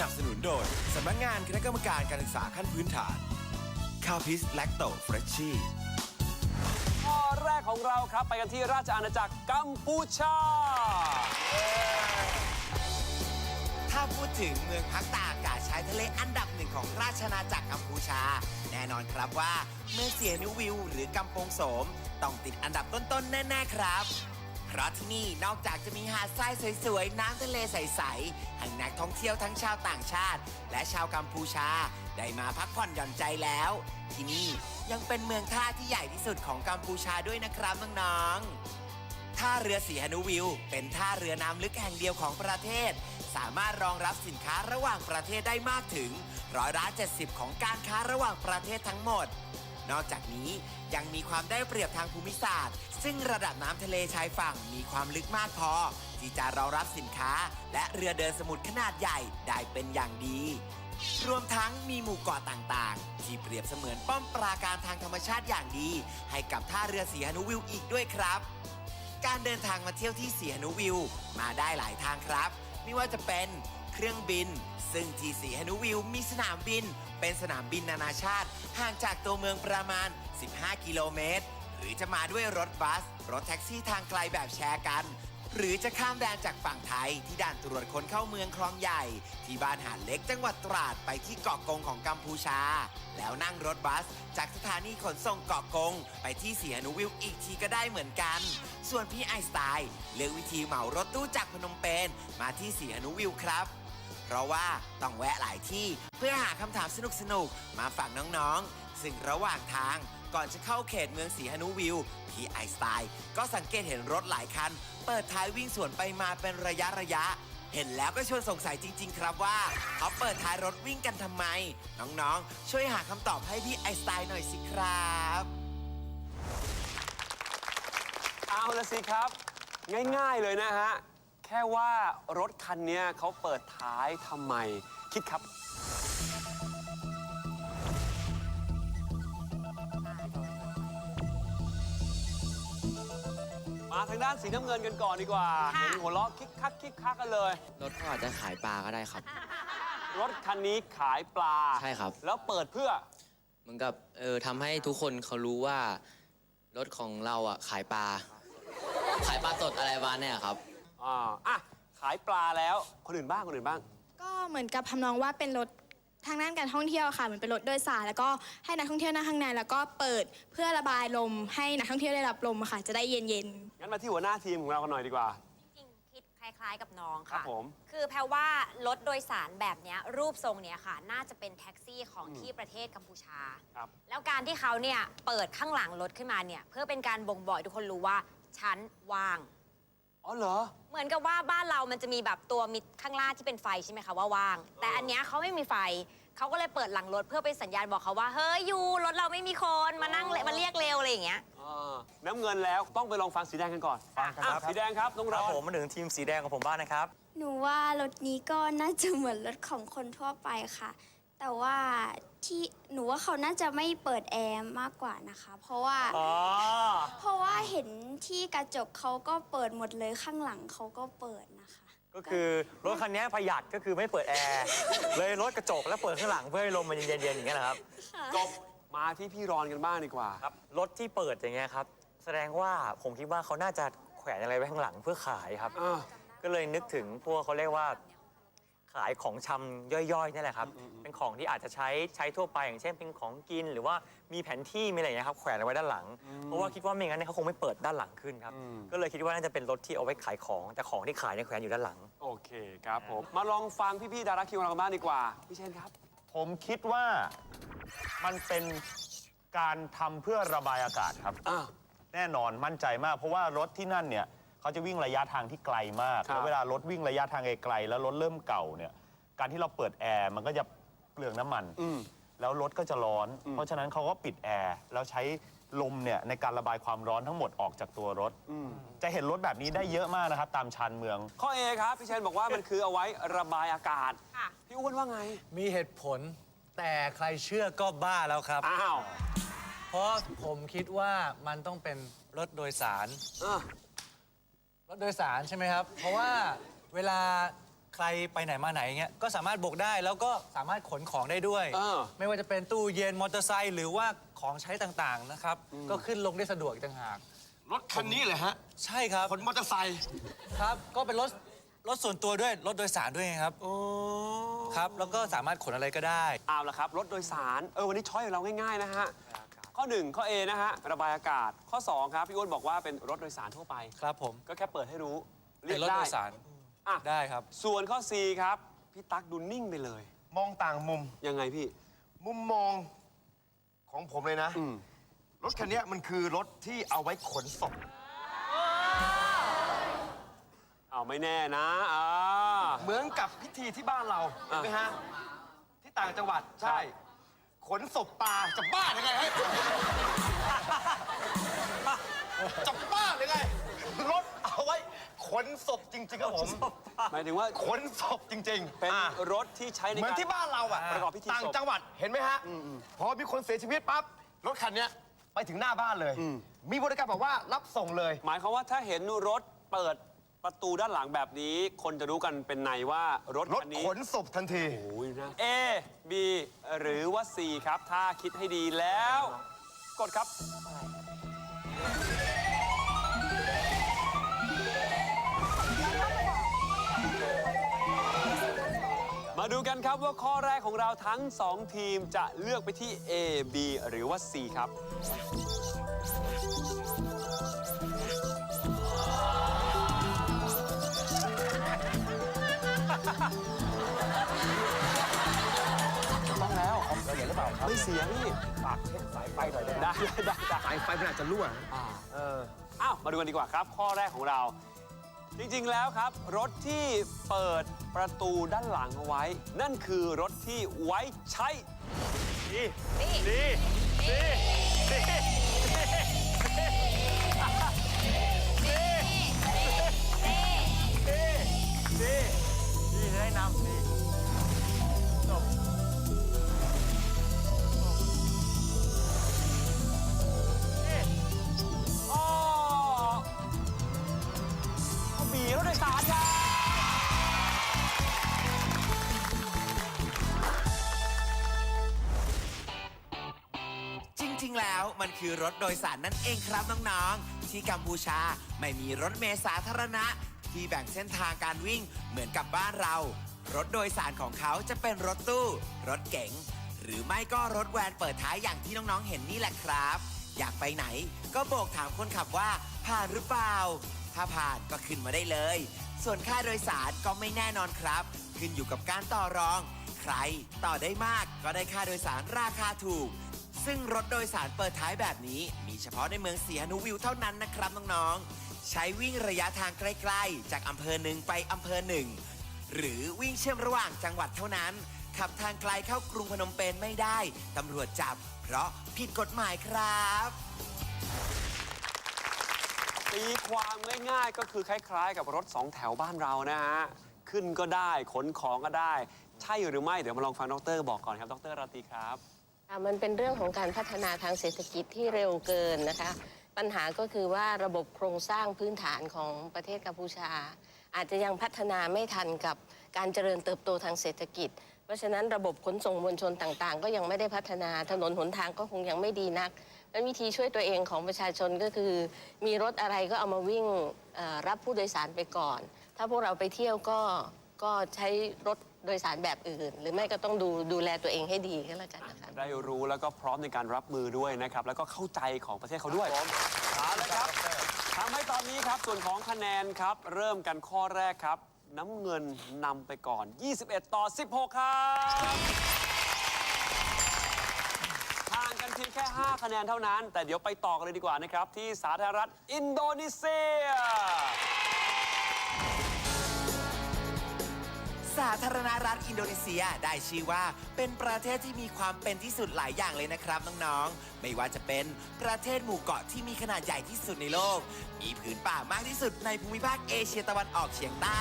นับสนุนโดยสำนักงานคณะกรรมการการศึกษาขั้นพื้นฐานคาพิสแลคโตเฟรชชี่ข้อแรกของเราครับไปกันที่ราชอาณาจักรกัมพูชา ถ้าพูดถึงเมืองพักตากอากาศชายทะเลอันดับหนึ่งของราชอาณาจักรกัมพูชา แน่นอนครับว่าเมืองเสียนุวิวหรือกำปงโสม ต้องติดอันดับต้นๆ แน่ ๆ ครับ เพราะที่นี่นอกจากจะมีหาดทรายสวยๆ น้ำทะเลใสๆให้นักท่องเที่ยวทั้งชาวต่างชาติ และชาวกัมพูชาได้มาพักผ่อนหย่อนใจแล้ว ที่นี่ยังเป็นเมืองท่าที่ใหญ่ที่สุดของกัมพูชาด้วยนะครับน้องๆท่าเรือสีหนุวิว เป็นท่าเรือน้ำลึกแห่งเดียวของประเทศ สามารถรองรับสินค้าระหว่างประเทศได้มากถึงร้อยละ70 ของการค้าระหว่างประเทศทั้งหมด นอกจากนี้ยังมีความได้เปรียบทางภูมิศาสตร์ ซึ่งระดับน้ำทะเลชายฝั่งมีความลึกมากพอ ที่จะรองรับสินค้า และเรือเดินสมุทรขนาดใหญ่ได้เป็นอย่างดี รวมทั้งมีหมู่เกาะต่างๆ ที่เปรียบเสมือนป้อมปราการทางธรรมชาติอย่างดี ให้กับท่าเรือสีหนุวิวอีกด้วยครับ การเดินทางมาเที่ยวที่สีหนุวิวมาได้หลายทางครับ ไม่ว่าจะเป็น เครื่องบิน ซึ่งที่สีหนุวิวมีสนามบิน เป็นสนามบินนานาชาติ ห่างจากตัวเมืองประมาณ 15 กิโลเมตร หรือจะมาด้วยรถบัส รถแท็กซี่ทางไกลแบบแชร์กัน หรือจะข้ามแดนจากฝั่งไทยที่ด่านตรวจคนเข้าเมืองคลองใหญ่ ที่บ้านหาดเล็กจังหวัดตราดไปที่เกาะกงของกัมพูชา แล้วนั่งรถบัส จากสถานีขนส่งเกาะกง ไปที่สีหนุวิวอีกทีก็ได้เหมือนกันส่วนพี่ไอน์สไตล์เลือกวิธีเหมารถตู้จากพนมเปญมาที่สีหนุวิวครับ เพราะว่าต้องแวะหลายที่เพื่อหาคำถามสนุกๆมาฝากน้องๆ ซึ่งระหว่างทางก่อนจะเข้าเขตเมืองสีหนุวิวพี่ไอสไตล์ก็สังเกตเห็นรถหลายคัน เปิดท้ายวิ่งสวนไปมาเป็นระยะระยะ เห็นแล้วก็ชวนสงสัยจริง ๆ ครับว่า เขาเปิดท้ายรถวิ่งกันทำไม น้องๆ ช่วยหาคำตอบให้พี่ไอสไตล์หน่อยสิครับเอาละสิครับ ง่ายๆเลยนะฮะ แค่ว่ารถคันเนี้ยเขาเปิดท้ายทำไม คิดครับ มาทางด้านสีน้ำเงินกันก่อนดีกว่าค่ะเห็นหัวเราะคิกคักคิกคักกันเลย รถเขาอาจจะขายปลาก็ได้ครับ รถคันนี้ขายปลาใช่ครับ แล้วเปิดเพื่อ เหมือนกับเออทำให้ทุกคนเขารู้ว่า รถของเราอะขายปลา ขายปลาสดอะไรวะเนี่ยครับ อ่าอะขายปลาแล้วคนอื่นบ้างคนอื่นบ้าง ก็เหมือนกับทำนองว่าเป็นรถทางด้านการท่องเที่ยวค่ะเหมือนเป็นรถโดยสารแล้วก็ให้นักท่องเที่ยวนั่งข้างในแล้วก็เปิดเพื่อระบายลม ให้นักท่องเที่ยวได้รับลมค่ะ จะได้เย็นงั้นมาที่หัวหน้าทีมของเรากันหน่อยดีกว่า จริงๆคิดคล้ายๆกับน้องครัค่ะ บผมคือแพรว่ารถโดยสารแบบเนี้ยรูปทรงเนี้ยค่ะ น่าจะเป็นแท็กซี่ของที่ประเทศกัมพูชา ครับ แล้วการที่เขาเนี่ยเปิดข้างหลังรถขึ้นมาเนี่ยเพื่อเป็นการบ่งบอกให้ทุกคนรู้ว่า ฉันว่าง อ๋อเหรอ เหมือนกับว่าบ้านเรามันจะมีแบบตัวมิดข้างล่างที่เป็นไฟใช่ไหมคะว่าว่าง แต่อันเนี้ยเขาไม่มีไฟเขาก็เลยเปิดหลังรถเพื่อเป็นสัญญาณบอกเขาว่าเฮ้ยยูรถเราไม่มีคนมานั่งเลยมาเรียกเร็วอะไรอย่างเงี้ย อ่าน้ำเงินแล้วต้องไปลองฟังสีแดงกันก่อนฟังกันครับ อะสีแดงครับน้องครรับอนผมมาถึงทีมสีแดงของผมบ้างนะครับ หนูว่ารถนี้ก็น่าจะเหมือนรถของคนทั่วไปค่ะ แต่ว่า ที่หนูว่าเขาน่าจะไม่เปิดแอร์มากกว่านะคะ เพราะว่า อ๋อ เพราะว่าเห็นที่กระจกเขาก็เปิดหมดเลยข้างหลังเขาก็เปิดนะคะ ก็คือรถคันนี้ประหยัดก็คือไม่เปิดแอร์ เลยรถกระจกแล้วเปิดข้างหลังเพื่อให้ลมมันเย็นๆอย่างเงี้ยนะครับ จบมาที่พี่รอนกันบ้างดีกว่า ครับ รถที่เปิดอย่างเงี้ยครับ แสดงว่าผมคิดว่าเขาน่าจะแขวนอะไรไว้ข้างหลังเพื่อขายครับ อ่า ก็เลยนึกถึงพวกเขาเรียกว่า ขายของชำย่อยๆนี่แหละครับ เป็นของที่อาจจะใช้ใช้ทั่วไปอย่างเช่นเป็นของกิน หรือว่ามีแผนที่มีอะไรอย่างเงี้ยครับแขวนเอาไว้ด้านหลัง เพราะว่าคิดว่าไม่งั้นเนยเขาคงไม่เปิดด้านหลังขึ้นครับ ก็เลยคิดว่าน่าจะเป็นรถที่เอาไว้ขายของ แต่ของที่ขายเนี่ยแขวนอยู่ด้านหลัง โอเคครับผม มาลองฟังพี่ๆดาราคิวของเรากันบ้างดีกว่า พี่เชนครับ ผมคิดว่ามันเป็นการทำเพื่อระบายอากาศครับอ่าแน่นอนมั่นใจมาก เพราะว่ารถที่นั่นเนี่ย เขาจะวิ่งระยะทางที่ไกลมากครับ แล้วเวลารถวิ่งระยะทางไกลๆแล้วรถเริ่มเก่าเนี่ยการที่เราเปิดแอร์มันก็จะเปลืองน้ำมัน อืม แล้วรถก็จะร้อน เพราะฉะนั้นเขาก็ปิดแอร์แล้วใช้ลมเนี่ยในการระบายความร้อนทั้งหมดออกจากตัวรถ จะเห็นรถแบบนี้ได้เยอะมากนะครับ ตามชานเมือง ข้อ A ครับ พี่เชนบอกว่ามันคือเอาไว้ระบายอากาศ ค่ะ พี่อ้วนว่าไง มีเหตุผลแต่ใครเชื่อก็บ้าแล้วครับ อ้าวเพราะผมคิดว่ามันต้องเป็นรถโดยสารอะ รถโดยสารใช่ไหมครับ เพราะว่าเวลาใครไปไหนมาไหนเงี้ยก็สามารถโบกได้แล้วก็สามารถขนของได้ด้วย เออ ไม่ว่าจะเป็นตู้เย็นมอเตอร์ไซค์หรือว่าของใช้ต่างๆนะครับ ก็ขึ้นลงได้สะดวกอีกต่างหาก รถคันนี้เลยฮะใช่ครับ ขนมอเตอร์ไซค์ครับ ก็เป็นรถรถส่วนตัวด้วย รถโดยสารด้วยไงครับครับ แล้วก็สามารถขนอะไรก็ได้ เอาละครับ รถโดยสาร เออ วันนี้ช้อยของเราง่าย ๆ นะฮะ ข้อ 1 ข้อ A นะฮะ ระบายอากาศ ข้อ 2 ครับ พี่อ้วนบอกว่าเป็นรถโดยสารทั่วไป ครับผมก็แค่เปิดให้รู้เรีเป็ยนกรถได้โดยสารอะได้ครับ ส่วนข้อ C ครับ พี่ตั๊กดูนิ่งไปเลย มองต่างมุม ยังไงพี่ มุมมองของผมเลยนะอืมรถคันเนี้ยมันคือรถที่เอาไว้ขนศพเอาไม่แน่นะอ่า เหมือนกับพิธีที่บ้านเราเห็นไหมฮะ ที่ต่างจังหวัดใช่ ขนศพปลาจะบ้าหรือไงเฮ้ยจะบ้าหรือไงรถเอาไว้ขนศพจริงๆครับผมหมายถึงว่าขนศพจริงๆเป็นอะ รถที่ใช้ในเหมือนการที่บ้านเราอะประกอบพิธีต่างศพจังหวัดเห็นไหมฮะ พอมีคนเสียชีวิตปั๊บ รถคันเนี้ยไปถึงหน้าบ้านเลย มีบริการบอกว่ารับส่งเลย หมายความว่าถ้าเห็นรถเปิด ประตูด้านหลังแบบนี้ คนจะรู้กันเป็นในว่ารถรถคันนี้ขนศพทันที โอ้ยนะ A B หรือว่า C ครับ ถ้าคิดให้ดีแล้ว กดครับ มาดูกันครับว่าข้อแรกของเราทั้ง 2 ทีมจะเลือกไปที่ A B หรือว่า C ครับ ต้องแล้วเสียหรือเปล่าครับไม่เสียพี่ฝากเช็คสายไฟหน่อยได้ไหมได้ได้ได้สายไฟมันอาจจะรั่วเอออ้าวมาดูกันดีกว่าครับ ข้อแรกของเรา จริงๆแล้วครับ รถที่เปิดประตูด้านหลังเอาไว้ นั่นคือรถที่ไว้ใช้ดีดีดีดี พี่จะได้นำพี่อ๋อเอาบีรถโดยสารครับจริงๆ แล้วมันคือรถโดยสารนั่นเองครับน้องๆ ที่กัมพูชาไม่มีรถเมล์สาธารณะ ที่แบ่งเส้นทางการวิ่งเหมือนกับบ้านเรา รถโดยสารของเขาจะเป็นรถตู้ รถเก๋ง หรือไม่ก็รถแวนเปิดท้ายอย่างที่น้องๆเห็นนี่แหละครับ อยากไปไหนก็โบกถามคนขับว่าผ่านหรือเปล่า ถ้าผ่านก็ขึ้นมาได้เลย ส่วนค่าโดยสารก็ไม่แน่นอนครับ ขึ้นอยู่กับการต่อรอง ใครต่อได้มากก็ได้ค่าโดยสารราคาถูก ซึ่งรถโดยสารเปิดท้ายแบบนี้ มีเฉพาะในเมืองสีหนุวิวเท่านั้นนะครับน้องๆใช้วิ่งระยะทางใกล้ ๆ จากอำเภอหนึ่งไปอำเภอหนึ่ง หรือวิ่งเชื่อมระหว่างจังหวัดเท่านั้น ขับทางไกลเข้ากรุงพนมเปญไม่ได้ ตำรวจจับ เพราะผิดกฎหมายครับ ตีความง่ายๆก็คือคล้ายๆ กับรถสองแถวบ้านเรานะฮะ ขึ้นก็ได้ขนของก็ได้ ใช่หรือไม่ เดี๋ยวมาลองฟังดรบอกก่อนครับดรราตรีครับ อะมันเป็นเรื่องของการพัฒนาทางเศรษฐกิจที่เร็วเกินนะคะ ปัญหาก็คือว่าระบบโครงสร้างพื้นฐานของประเทศกัมพูชา อาจจะยังพัฒนาไม่ทันกับการเจริญเติบโตทางเศรษฐกิจ เพราะฉะนั้นระบบขนส่งมวลชนต่างๆ ก็ยังไม่ได้พัฒนาถนนหนทางก็คงยังไม่ดีนักและวิธีช่วยตัวเองของประชาชนก็คือ มีรถอะไรก็เอามาวิ่งรับผู้โดยสารไปก่อน ถ้าพวกเราไปเที่ยวก็ก็ใช้รถ โดยสารแบบอื่น หรือไม่ก็ต้องดูดูแลตัวเองให้ดีก็แล้วกันนะคะ ได้รู้แล้วก็พร้อมในการรับมือด้วยนะครับ แล้วก็เข้าใจของประเทศเขาด้วยเอาละครับทำให้ตอนนี้ครับส่วนของคะแนนครับ เริ่มกันข้อแรกครับ น้ำเงินนำไปก่อน 21 ต่อ 16 ครับห่างกันเพียงแค่ 5 คะแนนเท่านั้น แต่เดี๋ยวไปต่อกันเลยดีกว่านะครับ ที่สาธารณรัฐอินโดนีเซีย สาธารณรัฐอินโดนีเซียได้ชื่อว่าเป็นประเทศที่มีความเป็นที่สุดหลายอย่างเลยนะครับน้องๆ ไม่ว่าจะเป็นประเทศหมู่เกาะที่มีขนาดใหญ่ที่สุดในโลก มีผืนป่ามากที่สุดในภูมิภาคเอเชียตะวันออกเฉียงใต้